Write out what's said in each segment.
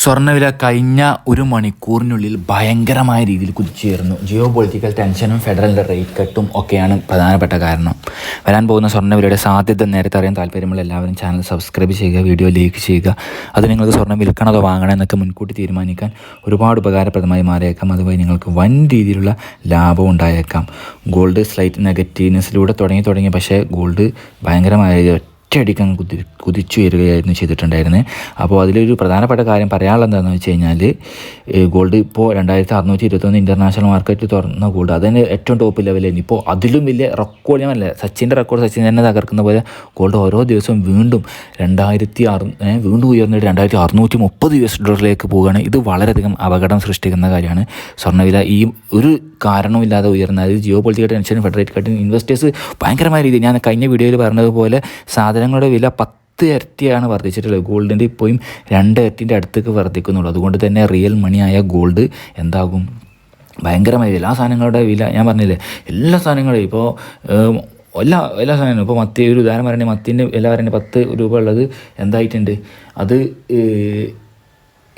സ്വർണവില കഴിഞ്ഞ ഒരു മണിക്കൂറിനുള്ളിൽ ഭയങ്കരമായ രീതിയിൽ കുതിച്ചുയർന്നു. ജിയോ പൊളിറ്റിക്കൽ ടെൻഷനും ഫെഡറലിന്റെ റേറ്റ് കട്ടും ഒക്കെയാണ് പ്രധാനപ്പെട്ട കാരണം. വരാൻ പോകുന്ന സ്വർണവിലയുടെ സാധ്യത നേരത്തെ അറിയാൻ താല്പര്യമുള്ള എല്ലാവരും ചാനൽ സബ്സ്ക്രൈബ് ചെയ്യുക വീഡിയോ ലൈക്ക് ചെയ്യുക. അത് നിങ്ങൾക്ക് സ്വർണം വിൽക്കണതോ വാങ്ങണോ എന്നൊക്കെ മുൻകൂട്ടി തീരുമാനിക്കാൻ ഒരുപാട് ഉപകാരപ്രദമായി മാറിയേക്കാം. അതുവഴി നിങ്ങൾക്ക് വൻ രീതിയിലുള്ള ലാഭം ഉണ്ടായേക്കാം. ഗോൾഡ് സ്ലൈറ്റ് നെഗറ്റീവ്നെസ്സിലൂടെ തുടങ്ങി തുടങ്ങി. പക്ഷേ ഗോൾഡ് ഭയങ്കരമായ ഒറ്റയടിക്ക് അങ്ങ് കുതി കുതിച്ചു വരികയായിരുന്നു ചെയ്തിട്ടുണ്ടായിരുന്നത് അപ്പോൾ അതിലൊരു പ്രധാനപ്പെട്ട കാര്യം പറയാനുള്ളത് എന്താണെന്ന് വെച്ച് കഴിഞ്ഞാൽ ഗോൾഡ് ഇപ്പോൾ രണ്ടായിരത്തി അറുന്നൂറ്റി ഇരുപത്തൊന്ന് ഇന്റർനാഷണൽ മാർക്കറ്റ് തുറന്ന ഗോൾഡ് അതിന് ഏറ്റവും ടോപ്പ് ലെവലായിരുന്നു ഇപ്പോൾ അതിലും വലിയ റെക്കോർഡ് ഞാൻ അല്ല സച്ചിന്റെ റെക്കോർഡ് സച്ചിൻ തന്നെ തകർക്കുന്ന പോലെ ഗോൾഡ് ഓരോ ദിവസവും വീണ്ടും രണ്ടായിരത്തി അറു വീണ്ടും ഉയർന്നിട്ട് രണ്ടായിരത്തി അറുന്നൂറ്റി മുപ്പത് യു എസ് ഡോളറിലേക്ക് പോവുകയാണ്. ഇത് വളരെയധികം അപകടം സൃഷ്ടിക്കുന്ന കാര്യമാണ്. സ്വർണവില ഈ ഒരു കാരണമില്ലാതെ ഉയർന്ന അതായത് geopolitical tension fed rate cutting investors ഭയങ്കരമായ രീതിയിൽ ഞാൻ കഴിഞ്ഞ വീഡിയോയിൽ പറഞ്ഞതുപോലെ സാധനങ്ങളുടെ വില പത്ത് ഇരട്ടിയാണ് വർദ്ധിച്ചിട്ടുള്ളത്. ഗോൾഡിന്റെ ഇപ്പോഴും രണ്ട് ഇരട്ടിന്റെ അടുത്തേക്ക് വർദ്ധിക്കുന്നുള്ളൂ. അതുകൊണ്ട് തന്നെ റിയൽ മണിയായ ഗോൾഡ് എന്താകും? ഭയങ്കരമായ എല്ലാ സാധനങ്ങളുടെ വില ഞാൻ പറഞ്ഞില്ലേ എല്ലാ സാധനങ്ങളും ഇപ്പോൾ എല്ലാ എല്ലാ സാധനങ്ങളും. ഇപ്പോൾ മത്തി ഒരു ഉദാഹരണം പറയുന്നത് മത്തിന്റെ വില പറയുന്നത് പത്ത് രൂപ ഉള്ളത് എന്തായിട്ടുണ്ട്? അത്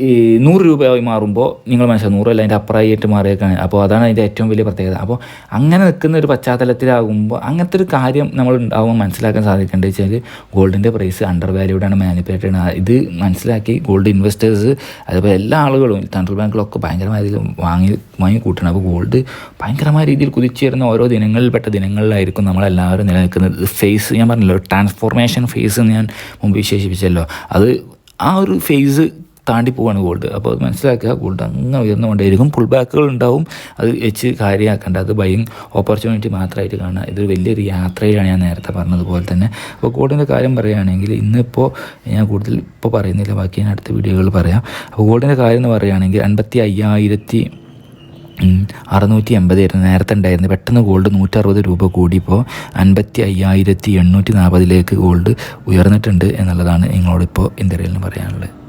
ഈ നൂറ് രൂപയായി മാറുമ്പോൾ നിങ്ങൾ മനസ്സിലാവും നൂറല്ല അതിന്റെ അപ്പുറമായിട്ട് മാറിയേക്കാണ്. അപ്പോൾ അതാണ് അതിന്റെ ഏറ്റവും വലിയ പ്രത്യേകത. അപ്പോൾ അങ്ങനെ നിൽക്കുന്ന ഒരു പശ്ചാത്തലത്തിലാകുമ്പോൾ അങ്ങനത്തെ ഒരു കാര്യം നമ്മൾ ഉണ്ടാകുമ്പോൾ മനസ്സിലാക്കാൻ സാധിക്കേണ്ടത് വെച്ചാൽ ഗോൾഡിന്റെ പ്രൈസ് അണ്ടർ വാല്യൂഡാണ് മാനിപ്പുലേറ്റഡ് ആണ് ഇത് മനസ്സിലാക്കി ഗോൾഡ് ഇൻവെസ്റ്റേഴ്സ് അതുപോലെ എല്ലാ ആളുകളും സെൻട്രൽ ബാങ്കിലൊക്കെ ഭയങ്കരമായ രീതിയിൽ വാങ്ങി വാങ്ങി കൂട്ടണം. അപ്പോൾ ഗോൾഡ് ഭയങ്കരമായ രീതിയിൽ കുതിച്ചുയരുന്ന ഓരോ ദിനങ്ങളിൽപ്പെട്ട ദിനങ്ങളിലായിരിക്കും നമ്മളെല്ലാവരും നിലനിൽക്കുന്നത്. ഫേസ് ഞാൻ പറഞ്ഞല്ലോ ട്രാൻസ്ഫോർമേഷൻ ഫേസ് എന്ന് ഞാൻ മുമ്പ് വിശേഷിപ്പിച്ചല്ലോ. അത് ആ ഒരു ഫേസ് താണ്ടി പോവാണ് ഗോൾഡ് അപ്പോൾ അത് മനസ്സിലാക്കുക ഗോൾഡ് അങ്ങനെ ഉയർന്നുകൊണ്ടേയിരിക്കും പുൾ ബാക്കുകൾ ഉണ്ടാവും. അത് വെച്ച് കാര്യമാക്കേണ്ട. അത് ബൈങ് ഓപ്പർച്യൂണിറ്റി മാത്രമായിട്ട് കാണുക. ഇതൊരു വലിയൊരു യാത്രയിലാണ് ഞാൻ നേരത്തെ പറഞ്ഞതുപോലെ തന്നെ. അപ്പോൾ ഗോൾഡിന്റെ കാര്യം പറയുകയാണെങ്കിൽ ഇന്നിപ്പോൾ ഞാൻ കൂടുതൽ ഇപ്പോൾ പറയുന്നില്ല. ബാക്കി ഞാൻ അടുത്ത വീഡിയോകൾ പറയാം. അപ്പോൾ ഗോൾഡിന്റെ കാര്യം എന്ന് പറയുകയാണെങ്കിൽ അൻപത്തി അയ്യായിരത്തി അറുന്നൂറ്റി എൺപതായിരുന്നു നേരത്തെ ഉണ്ടായിരുന്നു പെട്ടെന്ന് ഗോൾഡ് നൂറ്ററുപത് രൂപ കൂടിയപ്പോൾ അൻപത്തി അയ്യായിരത്തി എണ്ണൂറ്റി നാൽപ്പതിലേക്ക് ഗോൾഡ് ഉയർന്നിട്ടുണ്ട് എന്നുള്ളതാണ് നിങ്ങളോടിപ്പോൾ ഇന്ത്യയിൽ പറയാനുള്ളത്.